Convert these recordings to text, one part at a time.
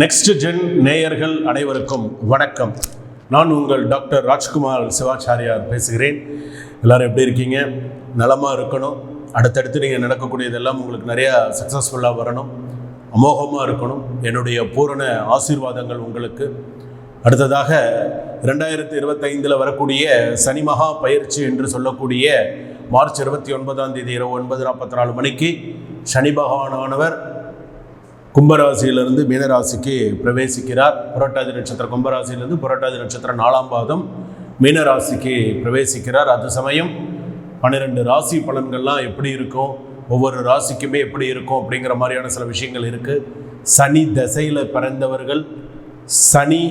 Next gen நேயர்கள் அனைவருக்கும் வணக்கம். நான் உங்கள் டாக்டர் ராஜ்குமார் சிவாச்சாரியார் பேசுகிறேன். எல்லாரும் எப்படி இருக்கீங்க? நலமாக இருக்கணும். அடுத்தடுத்து நீங்கள் நடக்கக்கூடியதெல்லாம் உங்களுக்கு நிறையா சக்ஸஸ்ஃபுல்லாக வரணும். அமோகமாக இருக்கணும். என்னுடைய பூரண ஆசீர்வாதங்கள் உங்களுக்கு. அடுத்ததாக ரெண்டாயிரத்தி இருபத்தைந்தில் வரக்கூடிய சனி மகா பயிற்சி என்று சொல்லக்கூடிய மார்ச் இருபத்தி ஒன்பதாம் தேதி இரவு ஒன்பது நாற்பத்தி நாலு மணிக்கு சனி பகவானானவர் கும்பராசியிலிருந்து மீனராசிக்கு பிரவேசிக்கிறார். புரட்டாதி நட்சத்திரம் கும்பராசியிலிருந்து புரட்டாதி நட்சத்திரம் நாலாம் பாதம் மீனராசிக்கு பிரவேசிக்கிறார். அது சமயம் பன்னிரெண்டு ராசி பலன்கள்லாம் எப்படி இருக்கும்? ஒவ்வொரு ராசிக்குமே எப்படி இருக்கும்? அப்படிங்கிற மாதிரியான சில விஷயங்கள் இருக்குது சனி தசையில் பிறந்தவர்கள் சனி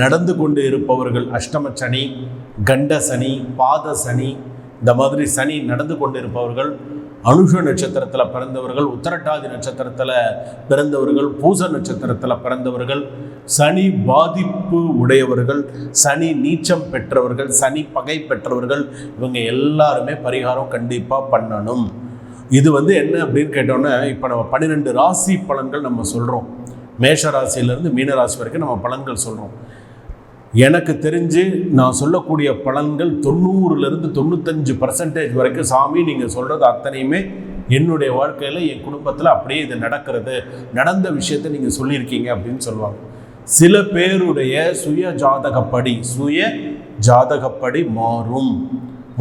நடந்து கொண்டு இருப்பவர்கள் அஷ்டம சனி கண்ட சனி பாத சனி இந்த மாதிரி சனி நடந்து கொண்டு இருப்பவர்கள் அனுஷ நட்சத்திரத்தில் பிறந்தவர்கள் உத்தரட்டாதி நட்சத்திரத்தில் பிறந்தவர்கள் பூச நட்சத்திரத்தில் பிறந்தவர்கள் சனி பாதிப்பு உடையவர்கள் சனி நீச்சம் பெற்றவர்கள் சனி பகை பெற்றவர்கள் இவங்க எல்லாருமே பரிகாரம் கண்டிப்பாக பண்ணணும். இது வந்து என்ன அப்படின்னு கேட்டோன்னே இப்போ நம்ம பன்னிரெண்டு ராசி பலன்கள் நம்ம சொல்கிறோம் மேஷ ராசியிலேருந்து மீன ராசி வரைக்கும் நம்ம பலன்கள் சொல்கிறோம் எனக்கு தெரிஞ்சு நான் சொல்லக்கூடிய பலன்கள் தொண்ணூறுலேருந்து தொண்ணூத்தஞ்சு பர்சன்டேஜ் வரைக்கும் சாமி நீங்கள் சொல்கிறது அத்தனையுமே என்னுடைய வாழ்க்கையில் என் குடும்பத்தில் அப்படியே இது நடக்கிறது நடந்த விஷயத்தை நீங்கள் சொல்லியிருக்கீங்க அப்படின்னு சொல்லுவாங்க. சில பேருடைய சுய ஜாதகப்படி சுய ஜாதகப்படி மாறும்.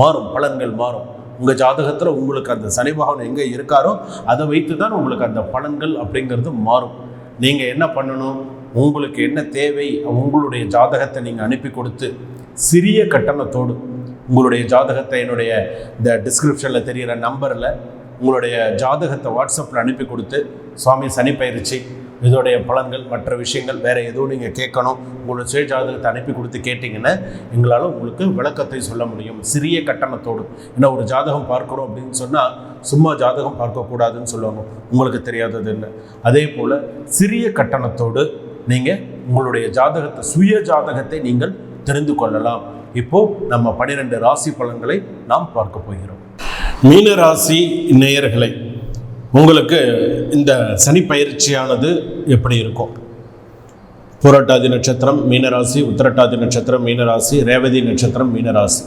மாறும் பலன்கள் மாறும். உங்கள் ஜாதகத்தில் உங்களுக்கு அந்த சனி பகவான் எங்கே இருக்காரோ அதை வைத்து தான் உங்களுக்கு அந்த பலன்கள் அப்படிங்கிறது மாறும். நீங்கள் என்ன பண்ணணும்? உங்களுக்கு என்ன தேவை உங்களுடைய ஜாதகத்தை நீங்கள் அனுப்பி கொடுத்து சிறிய கட்டணத்தோடு உங்களுடைய ஜாதகத்தை என்னுடைய இந்த டிஸ்கிரிப்ஷனில் தெரிகிற நம்பரில் உங்களுடைய ஜாதகத்தை வாட்ஸ்அப்பில் அனுப்பி கொடுத்து சுவாமி சனி பயிற்சி இதோடைய பலன்கள் மற்ற விஷயங்கள் வேறு எதுவும் நீங்கள் கேட்கணும் உங்களோட சுய ஜாதகத்தை அனுப்பி கொடுத்து கேட்டிங்கன்னா எங்களால் உங்களுக்கு விளக்கத்தை சொல்ல முடியும். சிறிய கட்டணத்தோடு ஏன்னா ஒரு ஜாதகம் பார்க்குறோம் அப்படின்னு சொன்னால் சும்மா ஜாதகம் பார்க்கக்கூடாதுன்னு சொல்லுவாங்க. உங்களுக்கு தெரியாதது இல்லை அதே போல் சிறிய கட்டணத்தோடு நீங்கள் உங்களுடைய ஜாதகத்தை சுய ஜாதகத்தை நீங்கள் தெரிந்து கொள்ளலாம். இப்போ நம்ம பன்னிரெண்டு ராசி பலன்களை நாம் பார்க்க போகிறோம். மீன ராசி நேயர்களை உங்களுக்கு இந்த சனி பயிற்சியானது எப்படி இருக்கும்? புரட்டாதி நட்சத்திரம் மீனராசி உத்திரட்டாதி நட்சத்திரம் மீனராசி ரேவதி நட்சத்திரம் மீனராசி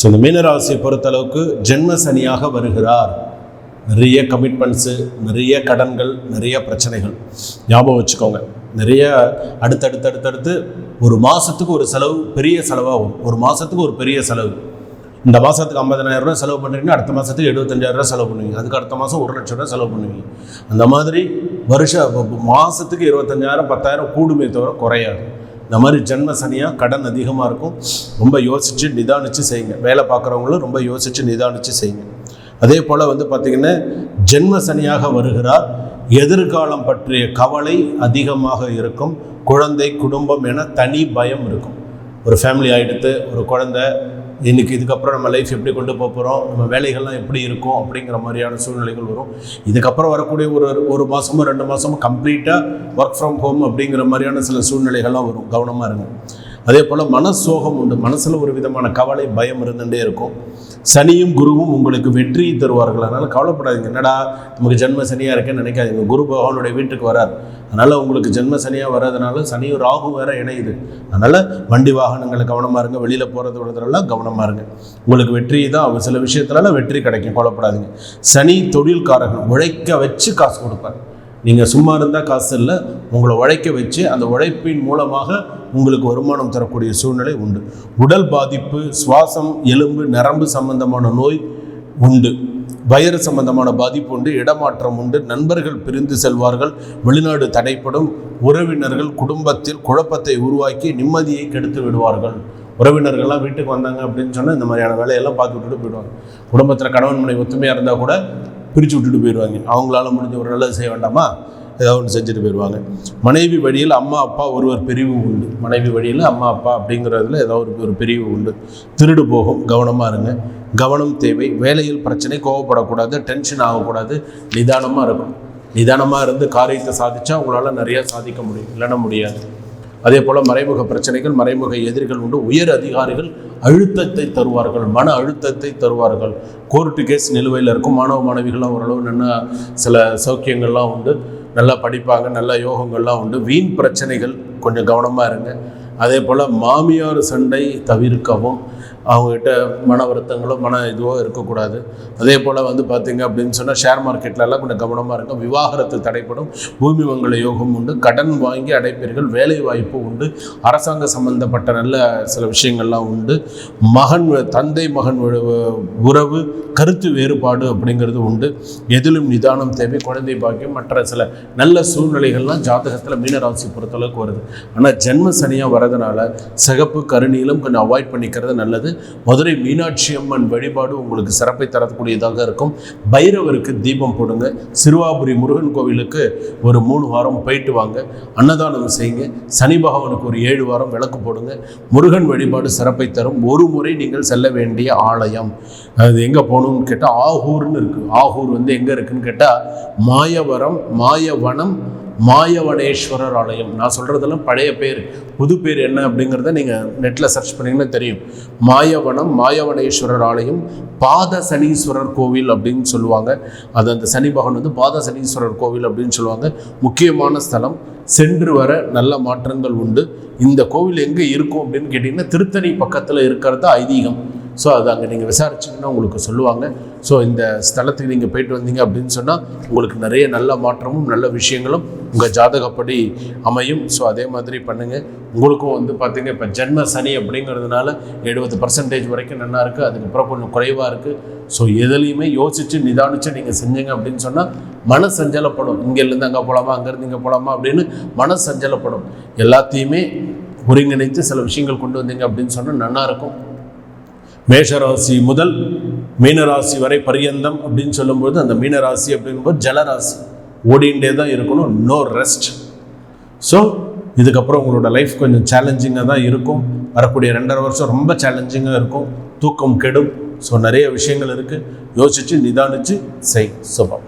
ஸோ இந்த மீனராசியை பொறுத்தளவுக்கு ஜென்ம சனியாக வருகிறார். நிறைய கமிட்மெண்ட்ஸு நிறைய கடன்கள் நிறைய பிரச்சனைகள். ஞாபகம் வச்சுக்கோங்க. நிறைய அடுத்தடுத்து அடுத்தடுத்து ஒரு மாதத்துக்கு ஒரு செலவு பெரிய செலவாகும். ஒரு மாதத்துக்கு ஒரு பெரிய செலவு. இந்த மாதத்துக்கு ஐம்பதனாயிரம் ரூபாய் செலவு பண்ணுறீங்கன்னா அடுத்த மாதத்துக்கு எழுபத்தஞ்சாயிரம் ரூபாய் செலவு பண்ணுவீங்க. அதுக்கு அடுத்த மாதம் ஒரு லட்ச ரூபாய் செலவு பண்ணுவீங்க. அந்த மாதிரி வருஷ மாதத்துக்கு இருபத்தஞ்சாயிரம் பத்தாயிரம் கூடுமே தவிர குறையாது. இந்த மாதிரி ஜென்ம சனியாக கடன் அதிகமாக இருக்கும். ரொம்ப யோசித்து நிதானித்து செய்யுங்க. வேலை பார்க்குறவங்களும் ரொம்ப யோசித்து நிதானித்து செய்யுங்க. அதே போல் வந்து பார்த்திங்கன்னா ஜென்ம சனியாக வருகிறார். எதிர்காலம் பற்றிய கவலை அதிகமாக இருக்கும். குழந்தை குடும்பம் என தனி பயம் இருக்கும். ஒரு ஃபேமிலி ஆகிடுத்து ஒரு குழந்தை இன்னைக்கு இதுக்கப்புறம் நம்ம லைஃப் எப்படி கொண்டு போக போகிறோம் நம்ம வேலைகள்லாம் எப்படி இருக்கும்? அப்படிங்கிற மாதிரியான சூழ்நிலைகள் வரும். இதுக்கப்புறம் வரக்கூடிய ஒரு ஒரு மாதமோ ரெண்டு மாதமோ கம்ப்ளீட்டாக ஒர்க் ஃப்ரம் ஹோம் அப்படிங்கிற மாதிரியான சில சூழ்நிலைகள்லாம் வரும். கவனமாக இருங்க. அதே போல் மனசோகம் உண்டு. மனசில் ஒரு விதமான கவலை பயம் இருந்துகிட்டே இருக்கும். சனியும் குருவும் உங்களுக்கு வெற்றி தருவார்கள். அதனால் கவலைப்படாதீங்க. என்னடா நமக்கு ஜென்ம சனியாக இருக்கேன்னு நினைக்காதீங்க. குரு பகவானுடைய வீட்டுக்கு வரார். அதனால் உங்களுக்கு ஜென்ம சனியாக வர்றதுனால சனியும் ராகு வேற இணையுது. அதனால் வண்டி வாகனங்களை கவனமாக இருங்க. வெளியில் போகிறது விடுறதுலாம் கவனமாக இருங்க. உங்களுக்கு வெற்றி தான். சில விஷயத்துலலாம் வெற்றி கிடைக்கும். கவலைப்படாதீங்க. சனி தொழில்காரர்கள் உழைக்க வச்சு காசு கொடுப்பார். நீங்கள் சும்மா இருந்தால் காசு இல்லை. உங்களை உழைக்க வச்சு அந்த உழைப்பின் மூலமாக உங்களுக்கு வருமானம் தரக்கூடிய சூழ்நிலை உண்டு. உடல் பாதிப்பு சுவாசம் எலும்பு நரம்பு சம்பந்தமான நோய் உண்டு. வயிறு சம்பந்தமான பாதிப்பு உண்டு. இடமாற்றம் உண்டு. நண்பர்கள் பிரிந்து செல்வார்கள். வெளிநாடு தடைப்படும். உறவினர்கள் குடும்பத்தில் குழப்பத்தை உருவாக்கி நிம்மதியை கெடுத்து விடுவார்கள். உறவினர்கள்லாம் வீட்டுக்கு வந்தாங்க அப்படின்னு சொன்னால் இந்த மாதிரியான வேலையெல்லாம் பார்த்து விட்டுட்டு போயிடுவாங்க. குடும்பத்தில் கணவன் மனை ஒத்துமையாக இருந்தால் கூட பிரித்து விட்டுட்டு போயிடுவாங்க. அவங்களால முடிஞ்ச ஒரு நல்லது செய்ய வேண்டாமா? ஏதாவது ஒன்று செஞ்சுட்டு போயிடுவாங்க. மனைவி வழியில் அம்மா அப்பா ஒருவர் பிரிவு உண்டு. மனைவி வழியில் அம்மா அப்பா அப்படிங்கிறதுல ஏதோ ஒரு ஒரு பிரிவு உண்டு. திருடு போகும். கவனமாக இருங்க. கவனம் தேவை. வேலையில் பிரச்சனை கோவப்படக்கூடாது. டென்ஷன் ஆகக்கூடாது. நிதானமாக இருக்கும் நிதானமாக இருந்து காரியத்தை சாதிச்சா உங்களால் நிறையா சாதிக்க முடியும். இல்லைன்னா முடியாது. அதே போல் மறைமுக பிரச்சனைகள் மறைமுக எதிரிகள் உண்டு. உயர் அதிகாரிகள் அழுத்தத்தை தருவார்கள் மன அழுத்தத்தை தருவார்கள். கோர்ட்டு கேஸ் நிலுவையில் இருக்கும் மாணவ மாணவிகள்லாம் ஓரளவு நல்ல சில சௌக்கியங்கள்லாம் உண்டு. நல்லா படிப்பாங்க நல்ல யோகங்கள்லாம் உண்டு. வீண் பிரச்சனைகள் கொஞ்சம் கவனமாக இருங்க. அதே போல் மாமியார் சண்டை தவிர்க்கவும் அவங்ககிட்ட மன வருத்தங்களோ மன இதுவோ இருக்கக்கூடாது. அதே போல் வந்து பார்த்தீங்க அப்படின்னு சொன்னால் ஷேர் மார்க்கெட்லலாம் கொஞ்சம் கவனமாக இருக்கும் விவாகரத்து தடைப்படும். பூமி மங்கள யோகம் உண்டு. கடன் வாங்கி அடைப்பீர்கள். வேலை வாய்ப்பு உண்டு. அரசாங்க சம்பந்தப்பட்ட நல்ல சில விஷயங்கள்லாம் உண்டு. மகன் தந்தை மகன் உறவு- உறவு கருத்து வேறுபாடு அப்படிங்கிறது உண்டு. எதிலும் நிதானம் தேவை குழந்தை பாக்கியம் மற்ற சில நல்ல சூழ்நிலைகள்லாம் ஜாதகத்தில் மீனராசி பொறுத்தளவுக்கு வருது. ஆனால் ஜென்ம சனியாக வரதுனால சிகப்பு கருணியிலும் கொஞ்சம் அவாய்ட் பண்ணிக்கிறது நல்லது. மதுரை மீனாட்சி அம்மன் வழிபாடு உங்களுக்கு சிறப்பை தரக்கூடியதாக இருக்கும். பைரவருக்கு தீபம் போடுங்க. சிறுவாபுரி முருகன் கோவிலுக்கு ஒரு மூணு வாரம் போயிட்டு வாங்க. அன்னதானம் செய்யுங்க. சனி பகவானுக்கு ஒரு ஏழு வாரம் விளக்கு போடுங்க. முருகன் வழிபாடு சிறப்பை தரும். ஒரு முறை நீங்கள் செல்ல வேண்டிய ஆலயம். அது எங்கே போகணும்னு கேட்டால் ஆகூர்னு இருக்குது ஆகூர் வந்து எங்கே இருக்குன்னு கேட்டால் மாயவரம் மாயவனம் மாயவனேஸ்வரர் ஆலயம். நான் சொல்கிறதெல்லாம் பழைய பேர். புது பேர் என்ன அப்படிங்கிறத நீங்கள் நெட்டில் சர்ச் பண்ணிங்கன்னா தெரியும். மாயவனம் மாயவனேஸ்வரர் ஆலயம் பாத சனீஸ்வரர் கோவில் அப்படின்னு சொல்லுவாங்க. அது அந்த சனி பகவான் வந்து பாத சனீஸ்வரர் கோவில் அப்படின்னு சொல்லுவாங்க. முக்கியமான ஸ்தலம். சென்று வர நல்ல மாற்றங்கள் உண்டு. இந்த கோவில் எங்கே இருக்கும் அப்படின்னு கேட்டிங்கன்னா திருத்தணி பக்கத்தில் இருக்கிறது ஐதீகம். ஸோ அது அங்கே நீங்கள் விசாரிச்சிங்கன்னா உங்களுக்கு சொல்லுவாங்க. ஸோ இந்த ஸ்தலத்துக்கு நீங்கள் போயிட்டு வந்தீங்க அப்படின்னு சொன்னால் உங்களுக்கு நிறைய நல்ல மாற்றமும் நல்ல விஷயங்களும் உங்கள் ஜாதகப்படி அமையும். ஸோ அதே மாதிரி பண்ணுங்கள் உங்களுக்கும் வந்து பார்த்தீங்க இப்போ ஜென்ம சனி அப்படிங்கிறதுனால எழுபது பர்சன்டேஜ் வரைக்கும் நல்லா இருக்குது அதுக்கப்புறம் கொஞ்சம் குறைவாக இருக்குது ஸோ எதுலேயுமே யோசித்து நிதானித்து நீங்கள் செஞ்சீங்க அப்படின்னு சொன்னால் மன சஞ்சலப்படும் இங்கேருந்து அங்கே போகலாமா அங்கேருந்து இங்கே போகலாமா அப்படின்னு மன சஞ்சலப்படும் எல்லாத்தையுமே ஒருங்கிணைத்து சில விஷயங்கள் கொண்டு வந்தீங்க அப்படின்னு சொன்னால் நல்லா இருக்கும் மேஷராசி முதல் மீனராசி வரை பரியந்தம் அப்படின்னு சொல்லும்போது அந்த மீனராசி அப்படிங்கும்போது ஜலராசி. ஓடிண்டே தான் இருக்கணும் நோ ரெஸ்ட் ஸோ இதுக்கப்புறம் உங்களோட லைஃப் கொஞ்சம் சேலஞ்சிங்காக தான் இருக்கும். வரக்கூடிய ரெண்டரை வருஷம் ரொம்ப சேலஞ்சிங்காக இருக்கும். தூக்கம் கெடும். ஸோ நிறைய விஷயங்கள் இருக்குது யோசித்து நிதானித்து செய். சுபம்.